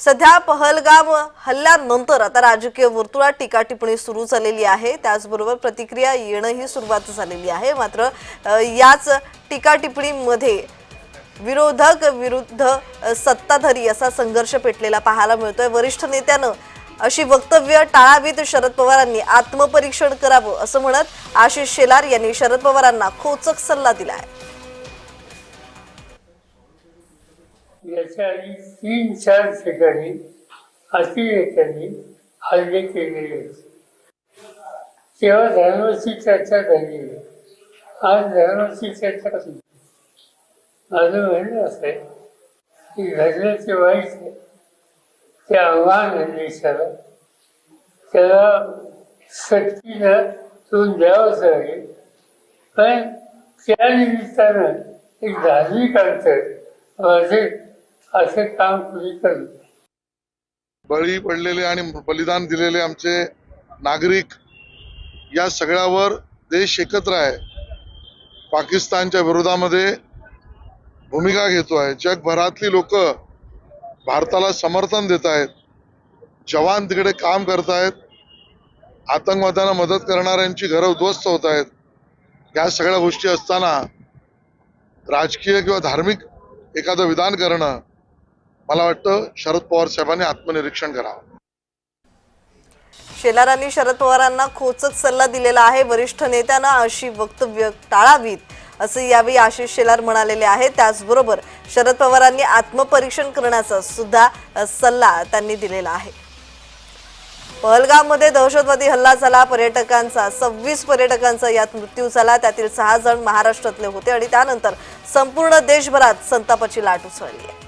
सध्या पहलगाम हल्ल्यानंतर आता राजकीय वर्तुळात टीका टिप्पणी सुरू झालेली आहे. त्याचबरोबर प्रतिक्रिया येणंही सुरुवात झालेली आहे. मात्र याच टीका टिप्पणीमध्ये विरोधक विरुद्ध सत्ताधारी असा संघर्ष पेटलेला पाहायला मिळतोय. वरिष्ठ नेत्यानं अशी वक्तव्य टाळावीत. शरद पवारांनी आत्मपरीक्षण करावं असं म्हणत आशिष शेलार यांनी शरद पवारांना खोचक सल्ला दिला आहे. याच्या आधी तीन चार ठिकाणी अतिरेकांनी हल्ले केलेले होते तेव्हा धर्माची चर्चा झाली आज धर्माची चर्चा माझं म्हणणं असं आहे की घडलं वाईट आहे. ते आव्हान आहे देशाला त्याला सक्तीनं तोंड द्यावंच लागेल. पण त्या निमित्तानं एक धार्मिक अंतर माझे असे काम तुम्ही करत बळी पडलेले आणि बलिदान दिलेले आमचे नागरिक या सगळ्यावर देश एकत्र आहे. पाकिस्तानच्या विरोधामध्ये भूमिका घेतो आहे. जगभरातली लोक भारताला समर्थन देत आहेत. जवान तिकडे काम करतायत आतंकवाद्यांना मदत करणाऱ्यांची घरं उद्ध्वस्त होत आहेत. या सगळ्या गोष्टी असताना राजकीय किंवा धार्मिक एखादं विधान करणं मला वाटतं शरद पवार साहेबांनी आत्मनिरीक्षण करावं. शेलारांनी शरद पवारांना खोचक सल्ला दिलेला आहे. वरिष्ठ नेत्यांना अशी वक्तव्य टाळावीत असं यावेळी आशिष शेलार म्हणालेले आहे. त्याचबरोबर शरद पवारांनी आत्मपरीक्षण करण्याचा सुद्धा सल्ला त्यांनी दिलेला आहे. पहलगाममध्ये दहशतवादी हल्ला झाला. पर्यटकांचा सव्वीस पर्यटकांचा यात मृत्यू झाला. त्यातील सहा जण महाराष्ट्रातले होते आणि त्यानंतर संपूर्ण देशभरात संतापाची लाट उसळली आहे.